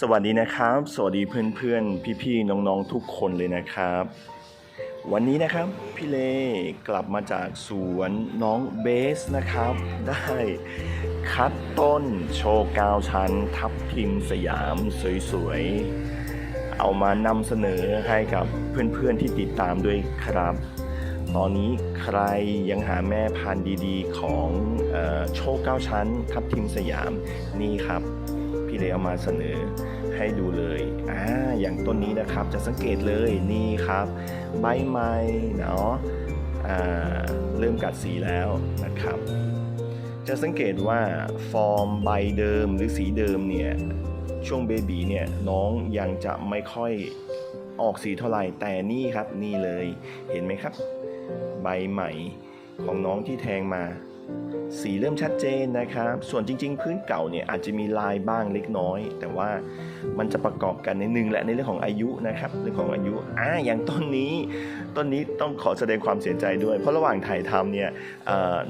สวัสดีนะครับ สวัสดีเพื่อนๆ พี่ๆ น้องๆ ทุกคนเลยนะครับ วันนี้นะครับพี่เลกลับมาจากสวนน้องเบสนะครับ ได้คัดต้นโชว์กาวชั้น ทับทิมสยามสวยๆ เอามานำเสนอให้กับเพื่อนๆ ที่ติดตามด้วยครับ ตอนนี้ใครยังหาแม่พันธุ์ดีๆ ของออโชคเก้าชั้น ทับทิมสยามนี่ครับ พี่เลยเอามาเสนอให้ดูเลยอ่าอย่างต้นนี้นะครับจะสังเกตเลยนี่ครับ ใบไม้เนาะเริ่มกัดสีแล้วนะครับ จะสังเกตว่าฟอร์มใบเดิมหรือสีเดิมเนี่ยช่วงเบบีเนี่ยน้องยังจะไม่ค่อยออกสีเท่าไหร่แต่นี่ครับนี่เลยเห็นไหมครับ ใบใหม่ของน้องที่แทงมา สีเริ่มชัดเจนนะครับ ส่วนจริง ๆ พื้นเก่าเนี่ยอาจจะมีลายบ้างเล็กน้อย แต่ว่ามันจะประกอบกันในหนึ่งและในเรื่องของอายุนะครับเรื่องของอายุอ่าอย่างต้นนี้ต้นนี้ต้องขอแสดงความเสียใจด้วย เพราะระหว่างถ่ายทำเนี่ย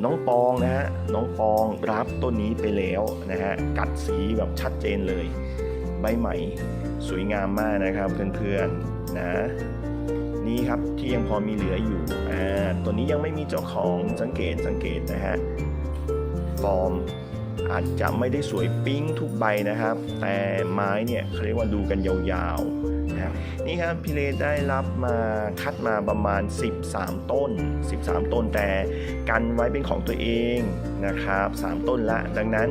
น้องปองนะฮะน้องปองรับต้นนี้ไปแล้วนะฮะกัดสีแบบชัดเจนเลย ใบใหม่สวยงามมากนะครับเพื่อนๆนะ นี่ครับที่ยังพอมีเหลืออยู่อ่าตัวนี้ยังไม่มีเจ้าของสังเกตสังเกตนะฮะฟอร์มอาจจะไม่ได้สวยปิ้งทุกใบนะครับ แต่ไม้เนี่ยเขาเรียกว่าดูกันยาวๆนะครับนี่ครับพี่เลได้รับมาคัดมาประมาณ 13 ต้น 13 ต้นแต่กันไว้เป็นของตัวเองนะครับ 3 ต้นละดังนั้น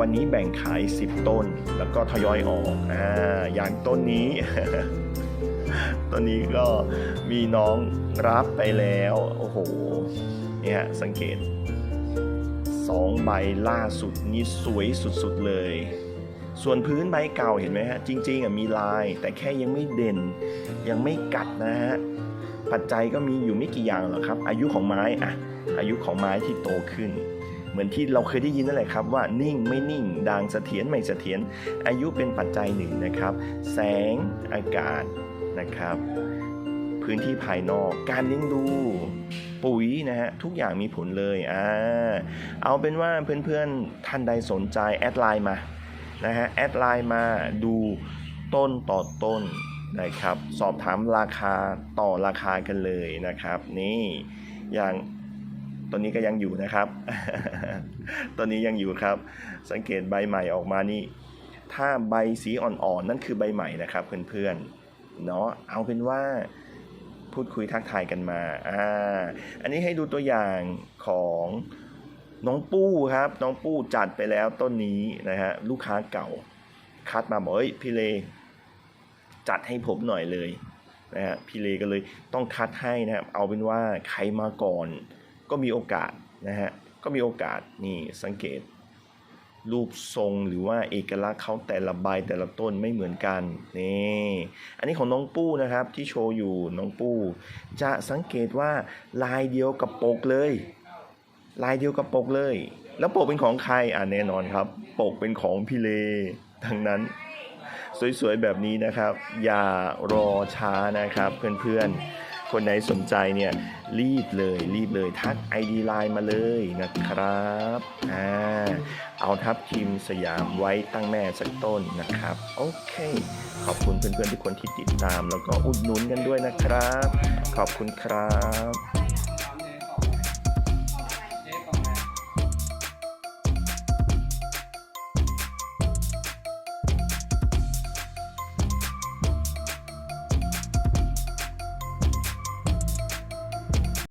วันนี้แบ่งขาย 10 ต้น แล้วก็ทยอยออกอ่าอย่างต้นนี้ ตอนนี้ก็มีน้องรับไปแล้ว โอ้โห เนี่ยสังเกตสองใบล่าสุดนี่สวยสุดๆเลย ส่วนพื้นใบเก่าเห็นไหมฮะ จริงๆอะมีลาย แต่แค่ยังไม่เด่น ยังไม่กัดนะฮะ ปัจจัยก็มีอยู่ไม่กี่อย่างหรอกครับ อายุของไม้อะอายุของไม้ที่โตขึ้นเหมือนที่เราเคยได้ยินนั่นแหละครับว่านิ่งไม่นิ่งด่างเสถียรไม่เสถียรอายุเป็นปัจจัยหนึ่งนะครับ แสงอากาศ นะครับ พื้นที่ภายนอกการเลี้ยงดูปุ๋ยนะฮะทุกอย่างมีผลเลยอ่าเอาเป็นว่าเพื่อนๆท่านใดสนใจแอดไลน์มานะฮะแอดไลน์มาดูต้นต่อต้นนะครับ สอบถามราคาต่อราคากันเลยนะครับ นี่อย่างตัวนี้ก็ยังอยู่นะครับ ตัวนี้ยังอยู่ครับ สังเกตใบใหม่ออกมานี่ ถ้าใบสีอ่อนๆนั่นคือใบใหม่นะครับเพื่อนๆ เนาะเอาเป็นว่าพูดคุยทักทายกันมาอ่าอันนี้ให้ดูตัวอย่างของน้องปู้ครับ น้องปู้จัดไปแล้วต้นนี้นะฮะลูกค้าเก่าคัดมาบอกเอ้ยพี่เลจัดให้ผมหน่อยเลยนะฮะพี่เลก็เลยต้องคัดให้นะครับเอาเป็นว่าใครมาก่อน ก็มีโอกาสนะฮะก็มีโอกาสนี่สังเกต รูปทรงหรือว่าเอกลักษณ์เขาแต่ละใบแต่ละต้นไม่เหมือนกันนี่อันนี้ของน้องปู้นะครับที่โชว์อยู่น้องปู้ จะสังเกตว่าลายเดียวกับปกเลย ลายเดียวกับปกเลย แล้วปกเป็นของใครอ่าแน่นอนครับ ปกเป็นของพี่เลทั้งนั้น สวยๆแบบนี้นะครับ อย่ารอช้านะครับเพื่อนๆ คนไหนสนใจเนี่ยรีบเลยรีบเลยทัก ID ไลน์มาเลยนะครับอ่าเอาทับทีมสยามไว้ตั้งแม่สักต้นนะครับ โอเค ขอบคุณเพื่อนๆทุกคนที่ติดตามแล้วก็อุดหนุนกันด้วยนะครับ ขอบคุณครับ